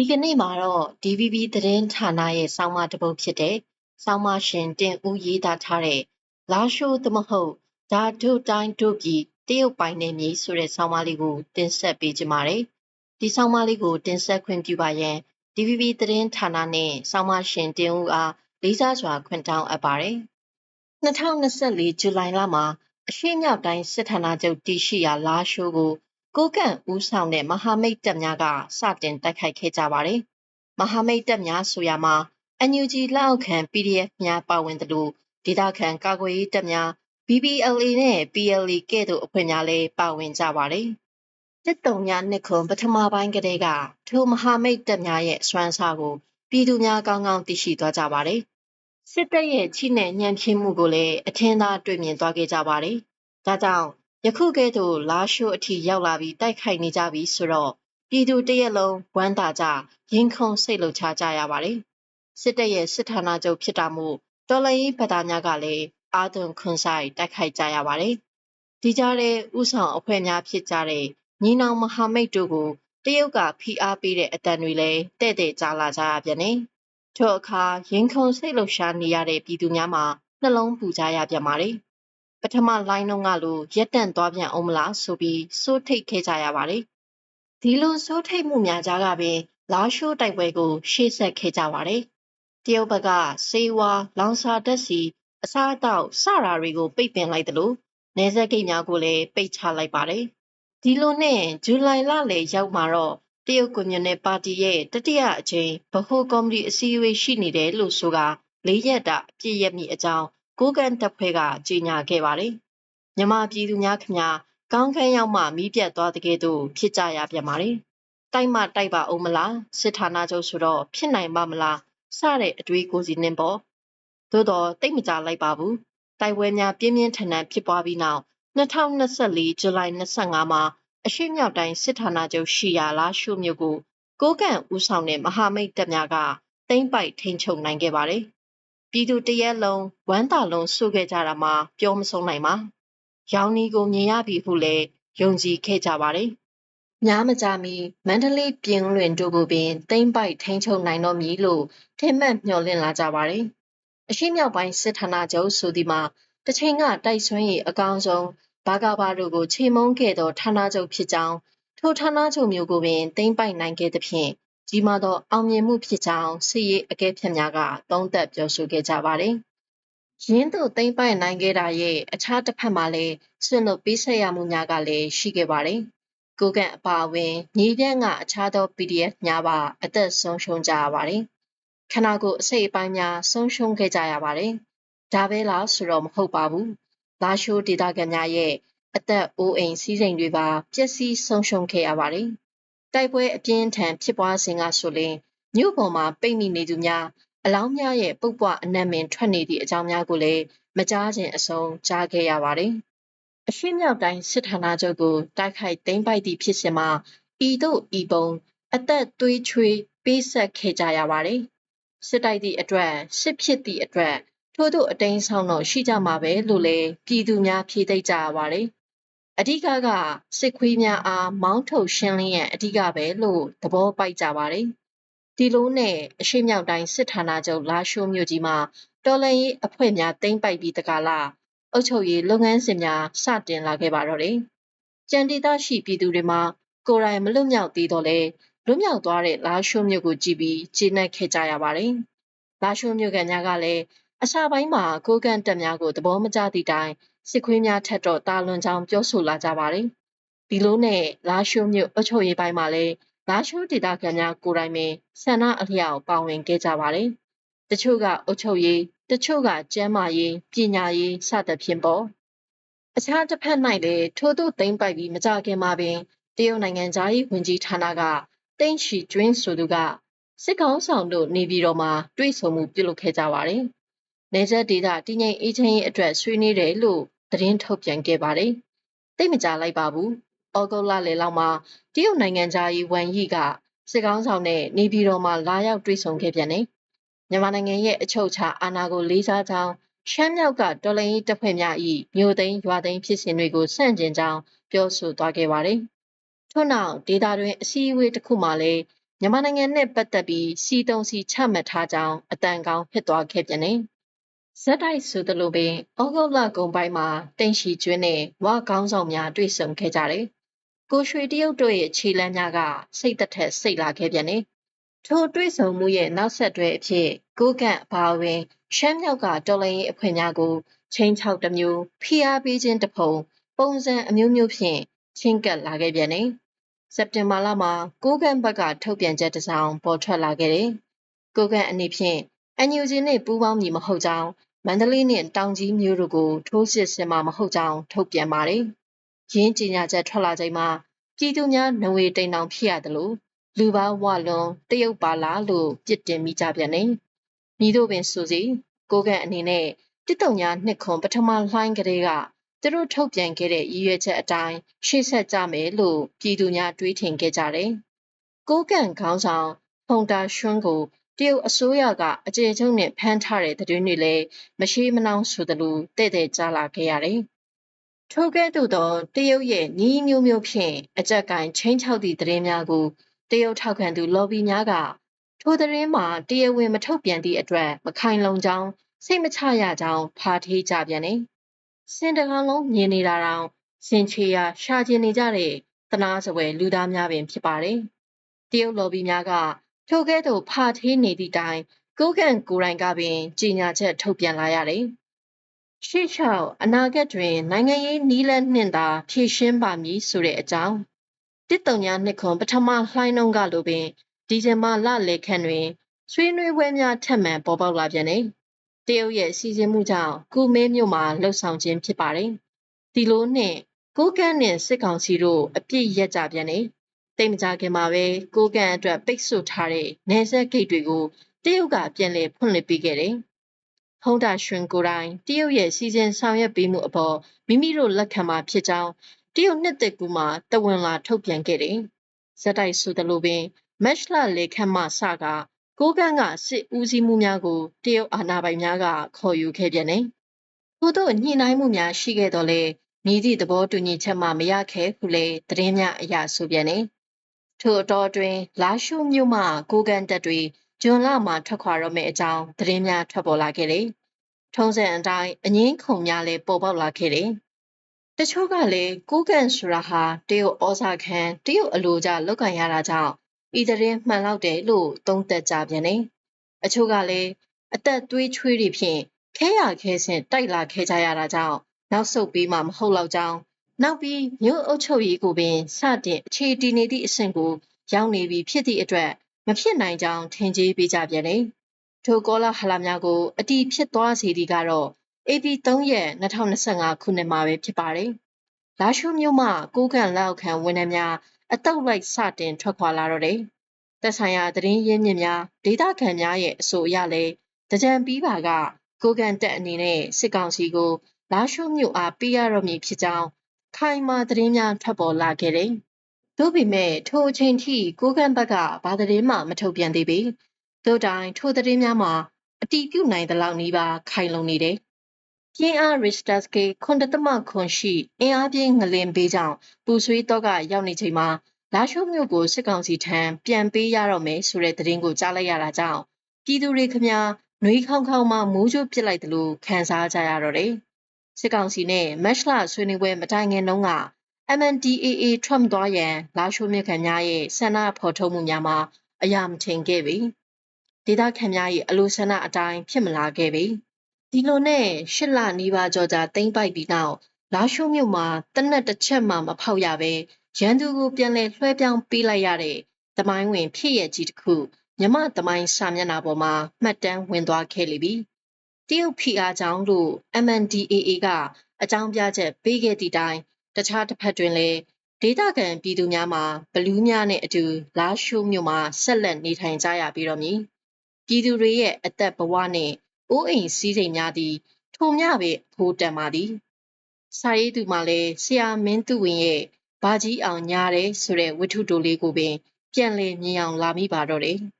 ဒီကနေ့မှာတော့ DVB သတင်းဌာနရဲ့ဆောင်းပါးတစ်ပုဒ်ဖြစ်တဲ့ဆောင်းပါးရှင်တင်ဦးရေးသားထားတဲ့လာရှိုးသမဟုတ်ဓာတုတိုင်းတို့ပြည်တရုတ်ပိုင်နေမည်ဆိုတဲ့ဆောင်းပါးလေးကိုတင်ဆက်ပေးကြပါမယ်။ဒီဆောင်းပါးလေးကိုတင်ဆက်ခွင့်ပြုပါရန် DVB သတင်းဌာနနဲ့ဆောင်းပါးရှင်တင်ဦးအားလေးစားစွာခွင့်တောင်းအပ်ပါတယ်။2024ဇူလိုင်လမှာအရှိမြောက်တိုင်းစစ်ဌာနချုပ်တည်ရှိရာလာရှိုးကို ကိုကန့်ဦးဆောင်တဲ့မဟာမိတ်တပ်များကစတင်တိုက်ခိုက်ခဲ့ကြပါတယ်။မဟာမိတ်တပ်များဆိုရမှာ NUG လက်အောက်ခံ PDF များပါဝင်သလိုဒေသခံကာကွယ်ရေးတပ်များ BBLA နဲ့ PLA ကဲ့သို့အဖွဲ့များလည်းပါဝင်ကြပါတယ်။စစ်တုံများနှစ်ခုပထမပိုင်းကတည်းကထိုမဟာမိတ်တပ်များရဲ့စွမ်းစားကိုပြည်သူများကောင်းကောင်းသိရှိသွားကြပါတယ်။စစ်တပ်ရဲ့ချိနဲ့ညံပြင်းမှုကိုလည်းအထင်သာတွေ့မြင်သွားခဲ့ကြပါတယ်။ဒါကြောင့် ယခုကဲ့သို့လာရှိုးအထိရောက်လာပြီးတိုက်ခိုက်နေကြပြီဆိုတော့ပြည်သူတရက်လုံးဝမ်းသာကြရင်ခုန်စိတ်လှုပ်ရှားကြရပါတယ်။စစ်တပ်ရဲ့စစ်ဌာနချုပ်ဖြစ်တာမို့တော်လှန်ရေးဗတာများကလည်းအာသွန်ခွန်ဆိုင်တိုက်ခိုက်ကြရပါတယ်။ဒီကြားထဲဥဆောင်အဖွဲ့များဖြစ်ကြတဲ့ညီနောင်မဟာမိတ်တို့ကိုတရုတ်ကဖိအားပေးတဲ့အတန်တွေလည်းတဲ့တဲ့ကြားလာကြရပြန်တယ်။ထို့အခါရင်ခုန်စိတ်လှုပ်ရှားနေရတဲ့ပြည်သူများမှာနှလုံးပူကြရပြန်ပါတယ်။ ပထမလိုင်းလုံးကလိုရက်တန့်သွားပြန်အောင်မလားဆိုပြီးစိုးထိတ်ခဲ့ကြရပါတယ်။ဒီလိုစိုးထိတ်မှုများကြားကပင်လာရှိုးတိုက်ပွဲကိုရှေ့ဆက်ခဲ့ကြပါတယ်။တရုတ်ဘက်ကစေဝါလောင်စာတက်စီအစားအသောက်စတာတွေကိုပိတ်ပင်လိုက်တယ်လို့နေဆက်ကိတ်များကိုလည်းပိတ်ချလိုက်ပါတယ်။ဒီလိုနဲ့ဇူလိုင်လလယ်ရောက်မှာတော့တရုတ်ကွန်မြူနတီပါတီရဲ့တတိယအကြိမ်ဗဟိုကော်မတီအစည်းအဝေးရှိနေတယ်လို့ဆိုကလေးရက်တာအပြည့်ရမိအကြောင်း ကိုကန်တပ်ဖွဲ့ကကြေညာခဲ့ပါတယ်။မြမပြည်သူများခင်ဗျာကောင်းခန်းရောက်မှမီးပြတ်သွားတဲ့ကဲ့သို့ဖြစ်ကြရပြန်ပါတယ်။တိုက်မှတိုက်ပါအောင်မလားစစ်ဌာနချုပ်ဆိုတော့ဖြစ်နိုင်ပါမလားစတဲ့အတွေးကိုစီနှင်းပေါ်သို့တော့တိတ်မကြလိုက်ပါဘူး။တိုက်ပွဲများပြင်းပြင်းထန်ထန်ဖြစ်ပွားပြီးနောက်2024ဇူလိုင်25မှာအရှိမြောက်တိုင်းစစ်ဌာနချုပ်ရှိရာလာရှုမြို့ကိုကိုကန့်ဦးဆောင်တဲ့မဟာမိတ်တပ်များကတိမ့်ပိုက်ထိန်ချုပ်နိုင်ခဲ့ပါတယ်။ ပြည်သူတရက်လုံးဝမ်းသာလုံးဆုခဲ့ကြတာမှပြောမဆုံးနိုင်ပါ။ရောင်နီကိုမြင်ရပြီဟုလည်းယုံကြည်ခဲ့ကြပါတယ်။များမကြမီမန္တလေးပြင်လွင်တို့ကိုပင်တိမ့်ပိုက်ထိန်ချုပ်နိုင်တော့မည်လို့ထင်မှတ်မျှော်လင့်လာကြပါတယ်။အရှိမြောက်ပိုင်းစစ်ဌာနချုပ်ဆိုဒီမှာတချိန်ကတိုက်ဆွမ်းရည်အကောင်ဆုံးဘာကဘာတို့ကိုချေမုန်းခဲ့သောဌာနချုပ်ဖြစ်ကြောင်းထိုဌာနချုပ်မျိုးကိုပင်တိမ့်ပိုက်နိုင်ခဲ့သဖြင့် ကြီးမားသောအောင်မြင်မှုဖြစ်ကြောင်းစစ်ရေးအကဲဖြတ်များကသုံးသပ်ပြောဆိုခဲ့ကြပါတယ်။ရင်းတို့သိမ့်ပိုက်နိုင်ခဲ့တာရဲ့အခြားတစ်ဖက်မှာလည်းစွန့်လွတ်ပေးဆက်ရမှုများကလည်းရှိခဲ့ပါတယ်။ကိုကန်အပါအဝင်ညီပြန့်ကအခြားသော PDF များပါအသက်ဆုံးရှုံးကြရပါတယ်။ခနာကိုအစိတ်အပိုင်းများဆုံးရှုံးခဲ့ကြရပါတယ်။ဒါပဲလားဆိုတော့မဟုတ်ပါဘူး။လာရှိုးဒေသခံများရဲ့အသက်အိုးအိမ်စီးစိမ်တွေပါပျက်စီးဆုံးရှုံးခဲ့ရပါတယ်။ တိုက်ပွဲအပြင်းထန်ဖြစ်ပွားစဉ်ကဆိုရင်မြို့ပေါ်မှာပိတ်မိနေသူများအလောင်းများရဲ့ပုပ်ပွားအနံ့ပင်ထွက်နေသည့်အကြောင်းများကိုလည်းမကြားခြင်းအဆုံးကြားခဲ့ရပါတယ်။အရှိမြောက်တိုင်းစစ်ဌာနချုပ်ကိုတိုက်ခိုက်သိမ်းပိုက်သည့်ဖြစ်စဉ်မှာဤသို့ဤပုံအသက်သွေးချွေးပေးဆက်ခဲ့ကြရပါတယ်။စစ်တိုက်သည့်အတွက်စစ်ဖြစ်သည့်အတွက်ထို့သို့အတိန်ဆောင်တော့ရှိကြမှာပဲလို့လည်းပြည်သူများဖြေသိကြရပါတယ် အဓိကကစစ်ခွေးများအားမောင်းထုတ်ရှင်းလင်းရန်အဓိကပဲလို့သဘောပိုက်ကြပါတယ်။ဒီလိုနဲ့အရှိမြောက်တိုင်းစစ်ဌာနချုပ်လာရှိုးမြို့ကြီးမှာတော်လှန်ရေးအဖွဲ့များသိမ်းပိုက်ပြီးတကလားအုပ်ချုပ်ရေးလုပ်ငန်းစဉ်များစတင်လာခဲ့ပါတော့တယ်။ကြံဒေသရှိပြည်သူတွေမှာကိုယ်တိုင်မလွတ်မြောက်သေးတော့လဲလွတ်မြောက်သွားတဲ့လာရှိုးမြို့ကိုကြည့်ပြီးကျေနပ်ခဲ့ကြရပါတယ်။လာရှိုးမြို့ကန်များကလည်း အစာပိုင်းမှာကိုကန်တက်များကိုသဘောမကျသည့်တိုင်စစ်ခွေးများထက်တော့တာလွန်ကြောင်ပြောဆိုလာကြပါတယ်။ဒီလိုနဲ့လာရှိုးမြို့အုပ်ချုပ်ရေးပိုင်းမှာလည်းလာရှိုးဒေသခံများကိုယ်တိုင်ပင်ဆန္ဒအလျောက်ပါဝင်ခဲ့ကြပါတယ်။တချို့ကအုပ်ချုပ်ရေးတချို့ကကျန်းမာရေးပညာရေးစသဖြင့်ပေါ့။အခြားတစ်ဖက်၌လည်းထို့သို့သိမ့်ပိုက်ပြီးမကြခင်မှာပင်တရုတ်နိုင်ငံသားရေးဝန်ကြီးဌာနကတိန့်ချီကျွင်းဆိုသူကစစ်ကောင်းဆောင်တို့နေပြည်တော်မှာတွေ့ဆုံမှုပြုလုပ်ခဲ့ကြပါတယ်။ နေဆက်ဒေသတည်ငြိမ်အေးချမ်းရေးအတွက်ဆွေးနွေးတယ်လို့သတင်းထုတ်ပြန်ခဲ့ပါတယ်။သိမကြလိုက်ပါဘူး။ဩဂုတ်လလယ်လောက်မှာတရုတ်နိုင်ငံသားရေးဝန်ကြီးကစစ်ကောင်းဆောင်နဲ့နေပြည်တော်မှာလာရောက်တွေ့ဆုံခဲ့ပြန်တယ်။မြန်မာနိုင်ငံရဲ့အချုပ်အခြာအာဏာကိုလေးစားကြောင်းရှမ်းမြောက်ကတော်လှန်ရေးတပ်ဖွဲ့များ၏မြို့သိမ်းရွာသိမ်းဖြစ်စဉ်တွေကိုစန့်ကျင်ကြောင်းပြောဆိုသွားခဲ့ပါတယ်။ထို့နောက်ဒေတာတွင်အစည်းအဝေးတစ်ခုမှာလည်းမြန်မာနိုင်ငံနဲ့ပတ်သက်ပြီးစီတုံစီချမှတ်ထားကြောင်းအတန်ကောင်းဖြစ်သွားခဲ့ပြန်တယ်။ ဇက်တိုက်ဆိုသလိုပင်ဩဂုတ်လကုန်ပိုင်းမှာတင်ရှိကျွင်းနဲ့ဝါကောင်းဆောင်များတွေ့ဆုံခဲ့ကြတယ်။ကိုရွှေတရုတ်တို့ရဲ့ခြေလမ်းများကစိတ်သက်ထက်စိတ်လာခဲ့ပြန်တယ်။ထိုတွေ့ဆုံမှုရဲ့နောက်ဆက်တွဲအဖြစ်ကိုကန့်အပါအဝင်ရှမ်းမြောက်ကတော်လိုင်းရေးအဖွဲ့များကိုချင်းချောက်တစ်မျိုးဖိအားပေးခြင်းတစ်ဖုံပုံစံအမျိုးမျိုးဖြင့်ချင်းကပ်လာခဲ့ပြန်တယ်။စက်တင်ဘာလမှာကိုကန့်ဘက်ကထုတ်ပြန်ချက်တစ်စောင်ပေါ်ထွက်လာခဲ့တယ်။ကိုကန့်အနေဖြင့်အန်ယူဂျီနဲ့ပူးပေါင်းမည်မဟုတ်ကြောင်း မန္တလေးနဲ့ တောင်ကြီးမြို့တို့ကို ထိုးစစ်ဆင်မှာမဟုတ်ကြောင်း ထုတ်ပြန်ပါတယ်။ရင်းကြေညာချက်ထွက်လာချိန်မှာ ပြည်သူများနဝေတိန်တောင်ဖြစ်ရတယ်လို့လူပါဝလွန်တရုတ်ပါလားလို့ ပြစ်တင်မိကြပြန်တယ်။မိတို့ပင်ဆိုစီကိုကန့်အနေနဲ့တစ်တုံညာနှစ်ခွန်ပထမလှိုင်းကလေးက သူတို့ထုတ်ပြန်ခဲ့တဲ့ ရည်ရွယ်ချက်အတိုင်း ရှေ့ဆက်ကြမယ်လို့ ပြည်သူများ တွေးထင်ခဲ့ကြတယ်။ကိုကန့်ခေါင်းဆောင် ဖုန်တာရွှန်းကို တရုတ်အစိုးရကအကြေချုံနဲ့ဖမ်းထားတဲ့သတင်းတွေလည်းမရှိမနှောင်းဆိုသလိုတဲ့တဲ့ကြားလာခဲ့ရတယ်။ထိုကဲ့သို့သောတရုတ်ရဲ့နီးမျိုးမျိုးဖြင့်အကြက်ကင်ချင်းချောက်သည့်သတင်းများကိုတရုတ်ထောက်ခံသူ lobby များကထိုသတင်းမှာတရားဝင်မထုတ်ပြန်သည့်အတွက်မခိုင်လုံကြောင်းစိတ်မချရကြောင်းဖာထေးကြပြန်တယ်။စင်တကောင်လုံးမြင်နေတာတောင်စင်ချေရာရှာကျင်နေကြတဲ့တနာစပွဲလူသားများပင်ဖြစ်ပါတယ်။တရုတ် lobby များက ထိုကဲ့သို့ဖာထေးနေသည့်တိုင်ကိုကန်ကိုရိုင်ကပင်ကြီးညာချက်ထုတ်ပြန်လာရတယ်။ရှေ့လျှောက်အနာဂတ်တွင် နိုင်ငံရေးနီးလန်းနှင့်သာဖြည့်ရှင်းပါမည်ဆိုတဲ့အကြောင်းတစ်တုံညာနှစ်ခွန်ပထမလှိုင်းနှုံးကလိုပင်ဒီဇင်ဘာလလယ်ခန့်တွင်ဆွေးနွေးပွဲများထပ်မံပေါ်ပေါက်လာပြန်တယ်။တရုတ်ရဲ့စီစဉ်မှုကြောင့်ကုမဲမြို့မှာလှုပ်ဆောင်ခြင်းဖြစ်ပါတယ်။ဒီလိုနဲ့ကိုကန့်နဲ့စစ်ကောင်စီတို့အပြစ်ရက်ကြပြန်တယ်။ တိတ်မကြခင်မှာပဲကိုကန့်အတွက်ပိတ်ဆို့ထားတဲ့နေဆက်ဂိတ်တွေကိုတရုတ်ကပြန်လည်ဖွင့်လှစ်ပေးခဲ့တယ်။ဟုံးတာရွှင်ကိုတိုင်တရုတ်ရဲ့စီစဉ်ဆောင်ရွက်ပေးမှုအပေါ်မိမိတို့လက်ခံမှာဖြစ်ကြောင်းတရုတ်နှစ်သက်ကူမှာတဝန်လာထုတ်ပြန်ခဲ့တယ်။ဇက်တိုက်ဆိုသလိုပင်မက်လလေခမ်းမှစကကိုကန့်ကစစ်ဦးစီးမှုများကိုတရုတ်အာဏာပိုင်များကခေါ်ယူခဲ့ပြန်တယ်။ထို့သောညှိနှိုင်းမှုများရှိခဲ့တော့လေမြည်သည့်သဘောတူညီချက်မှမရခဲ့ဟုလေသတင်းများအရာဆိုပြန်တယ်။ ထို့အတော်အတွင်းလာရှုမြို့မှကိုကန့်တပ်တွေဂျွန်လမှာထွက်ခွာတော့မယ့်အကြောင်းသတင်းများထွက်ပေါ်လာခဲ့တယ်။ထုံးစံအတိုင်းအငင်းခုံများလည်းပေါ်ပေါက်လာခဲ့တယ်။တချို့ကလည်းကိုကန်ဆိုတာဟာတရုတ်ဩဇာခံတရုတ်အလိုကြလောက်ကန်ရတာကြောင့်ဤသတင်းမှန်လောက်တယ်လို့သုံးသပ်ကြပြန်တယ်။အချို့ကလည်းအသက်သွေးချွေးတွေဖြင့်ခဲရခဲဆင်တိုက်လာခဲ့ကြရတာကြောင့်နောက်ဆုတ်ပြီးမှမဟုတ်တော့ကြောင်း နောက်ပြီးမြို့အုပ်ချုပ်ရေးကိုပင်စတင်အခြေတည်နေသည့်အဆင့်ကို ရောက်နေပြီဖြစ်သည့်အတွက်မဖြစ်နိုင်ကြောင်းထင်ကြေးပေးကြပြန်တယ်။ထိုကောလာဟလများကိုအတီးဖြစ်သွားစေသည်ကတော့ AP 3ရက်2025ခုနှစ်မှာပဲဖြစ်ပါတယ်။လာရှုမြို့မှကိုကန့်လောက်ခံဝန်ထမ်းများအတုပ်လိုက်စတင်ထွက်ခွာလာတော့တယ်။သက်ဆိုင်ရာသတင်းရင်းမြစ်များဒေသခံများရဲ့အဆိုအရလဲတကြံပြီးပါကကိုကန်တက်အနေနဲ့စစ်ကောင်စီကိုလာရှုမြို့အားပေးရတော့မည်ဖြစ်ကြောင်း ခိုင်မာသတင်းများထွက်ပေါ်လာခဲ့တယ်။သို့ပေမဲ့ထိုအချိန်ထိကိုကန်ဘက်ကဘာသတင်းမှမထုတ်ပြန်သေးပေ။သို့တိုင်းထိုသတင်းများမှာအတီးပြုတ်နိုင်သလောက်နီးပါခိုင်လုံနေတယ်။ပြင်းအား Richter scale ခွန်တသမခွန်ရှိအင်အားပြင်းငလင်ပေးကြောင့်ပူဆွေးတော့ကရောက်နေချိန်မှာလာရှုမြို့ကိုစစ်ကောင်စီထံပြန်ပေးရတော့မယ်ဆိုတဲ့သတင်းကိုကြားလိုက်ရတာကြောင့်ပြည်သူတွေခမနွေးခေါင်ခေါင်မှမိုးကြိုးပစ်လိုက်တယ်လို့ခံစားကြရတော့တယ်။ စစ်ကောင်စီနဲ့မက်လဆွေးနွေးပွဲမတိုင်ခင်တုန်းက MNDAA ထွက်မသွားရန်လာရှိုးမြခံများရဲ့ဆန္ဒဖော်ထုတ်မှုများမှာအရာမထင်ခဲ့ပြီ။ဒေသခံများရဲ့အလိုဆန္ဒအတိုင်းဖြစ်မလာခဲ့ပြီ။ဒီလိုနဲ့ရှစ်လနီးပါးကြောကြာတိမ့်ပိုက်ပြီးနောက်လာရှိုးမြို့မှာတနက်တစ်ချက်မှမဖောက်ရပဲရန်သူကိုပြန်လည်လွှဲပြောင်းပေးလိုက်ရတဲ့တမိုင်းဝင်ဖြစ်ရကြီးတစ်ခုမြမတမိုင်းစာမျက်နှာပေါ်မှာမှတ်တမ်းဝင်သွားခဲ့လိမ့်ပြီ။ တရုတ်ဖီအားကြောင့်လို့ MNDAA ကအကြောင်းပြချက်ပေးခဲ့သည့်တိုင်တခြားတစ်ဖက်တွင်လည်းဒေသခံပြည်သူများမှာဘလူးများနဲ့အတူလာရှိုးမြို့မှာဆက်လက်နေထိုင်ကြရပြီးတော့မည်။ပြည်သူတွေရဲ့အသက်ဘဝနှင့်အိုးအိမ်စည်းစိမ်များသည်ထိုမျှပဲအဖို့တန်ပါသည်။စာရေးသူမှလည်းဆရာမင်းသူဝင်ရဲ့ဘာကြီးအောင်ညားတယ်ဆိုတဲ့ဝတ္ထုတိုလေးကိုပင် ပြန်လည်မြင်အောင်လာမိပါတော့တယ်။